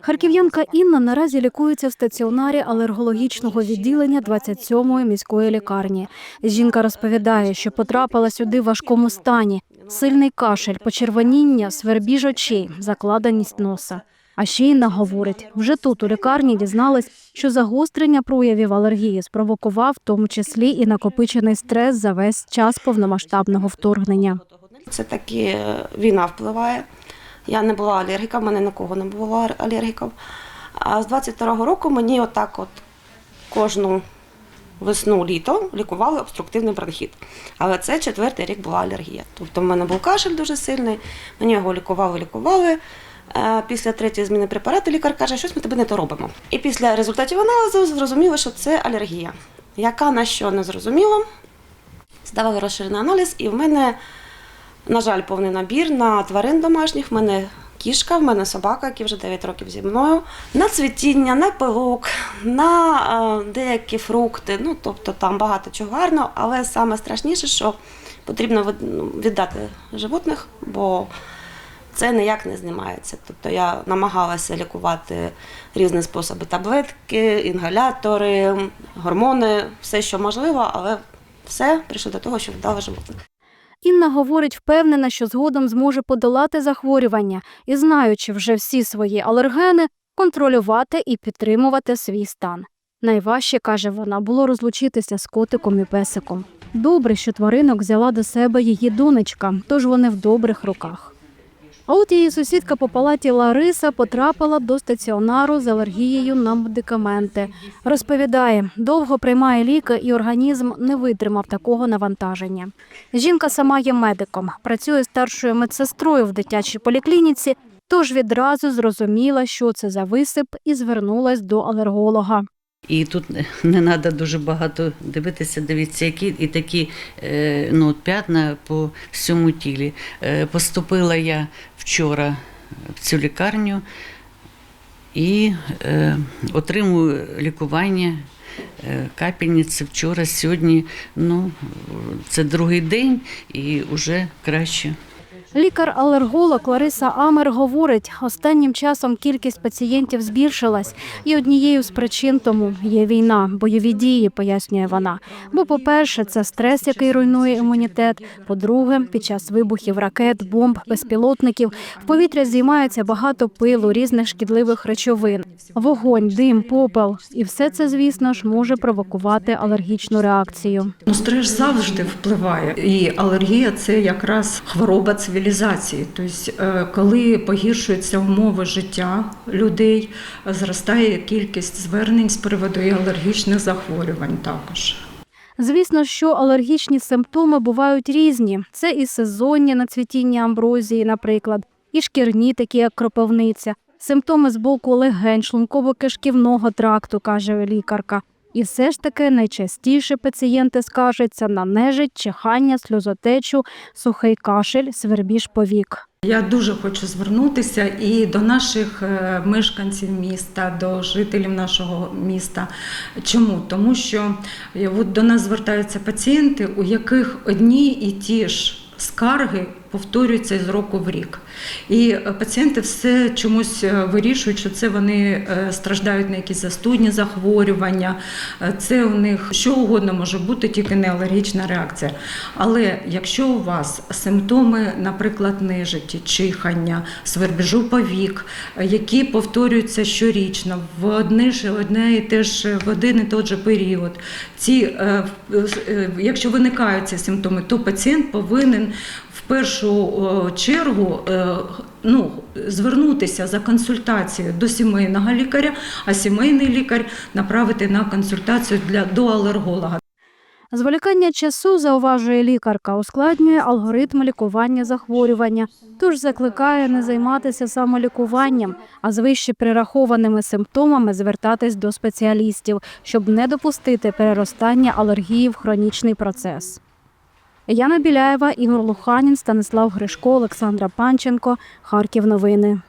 Харків'янка Інна наразі лікується в стаціонарі алергологічного відділення 27-ї міської лікарні. Жінка розповідає, що потрапила сюди в важкому стані: сильний кашель, почервоніння, свербіж очей, закладеність носа. А ще Інна говорить, вже тут у лікарні дізналась, що загострення проявів алергії спровокував в тому числі і накопичений стрес за весь час повномасштабного вторгнення. Це таки е, війна впливає. Я не була алергіком, в мене на кого не було алергіків. А з 22-го року мені отак от кожну весну, літо лікували обструктивний бронхіт. Але це четвертий рік була алергія. Тобто в мене був кашель дуже сильний, мені його лікували, лікували. Е, Після третьої зміни препарату лікар каже, щось ми тебе не то робимо. І після результатів аналізу зрозуміло, що це алергія. Яка на що не зрозуміло. Здавали розширений аналіз, і в мене на жаль, повний набір на тварин домашніх. В мене кішка, в мене собака, які вже 9 років зі мною. На цвітіння, на пилок, на е, деякі фрукти. Ну, тобто там багато чого гарного, але саме страшніше, що потрібно ну, віддати животних, бо це ніяк не знімається. Тобто я намагалася лікувати різні способи таблетки, інгалятори, гормони, все, що можливо, але все прийшло до того, що віддала животних. Інна говорить, впевнена, що згодом зможе подолати захворювання і, знаючи вже всі свої алергени, контролювати і підтримувати свій стан. Найважче, каже вона, було розлучитися з котиком і песиком. Добре, що тваринок взяла до себе її донечка, тож вони в добрих руках. А от її сусідка по палаті Лариса потрапила до стаціонару з алергією на медикаменти. Розповідає, довго приймає ліки, і організм не витримав такого навантаження. Жінка сама є медиком, працює старшою медсестрою в дитячій поліклініці, тож відразу зрозуміла, що це за висип, і звернулась до алерголога. І тут не треба дуже багато дивитися, дивіться, які і такі е, ну, п'ятна по всьому тілі. Е, Поступила я вчора в цю лікарню і е, отримую лікування. Капельниці вчора, сьогодні, ну, це другий день і вже краще. Лікар-алерголог Лариса Амер говорить, останнім часом кількість пацієнтів збільшилась, і однією з причин тому є війна, бойові дії, пояснює вона. Бо, по-перше, це стрес, який руйнує імунітет. По-друге, під час вибухів ракет, бомб, безпілотників в повітря зіймається багато пилу, різних шкідливих речовин, вогонь, дим, попел. І все це, звісно ж, може провокувати алергічну реакцію. Ну, стрес завжди впливає, і алергія це якраз хвороба цивілізації. Тобто, е, коли погіршуються умови життя людей, зростає кількість звернень з приводу і алергічних захворювань також. Звісно, що алергічні симптоми бувають різні. Це і сезонні на цвітіння амброзії, наприклад, і шкірні, такі як кропивниця, симптоми з боку легень, шлунково-кишківного тракту, каже лікарка. І все ж таки найчастіше пацієнти скаржаться на нежить, чихання, сльозотечу, сухий кашель, свербіж повік. Я дуже хочу звернутися і до наших е, мешканців міста, до жителів нашого міста. Чому? Тому що е, от до нас звертаються пацієнти, у яких одні і ті ж скарги повторюються з року в рік. І е, пацієнти все чомусь е, вирішують, що це вони е, страждають на якісь застудні захворювання, це у них що угодно може бути, тільки не алергічна реакція. Але якщо у вас симптоми, наприклад, нежиті, чихання, свербіжу повік, які повторюються щорічно в одне ж одне і те ж в один і той же період, ці, якщо виникають ці симптоми, то пацієнт повинен першу чергу е, ну, звернутися за консультацією до сімейного лікаря, а сімейний лікар направити на консультацію для до алерголога. Зволікання часу, зауважує лікарка, ускладнює алгоритм лікування захворювання, тож закликає не займатися самолікуванням, а з вище перерахованими симптомами звертатись до спеціалістів, щоб не допустити переростання алергії в хронічний процес. Яна Біляєва, Ігор Луханін, Станислав Гришко, Олександра Панченко. Харків новини.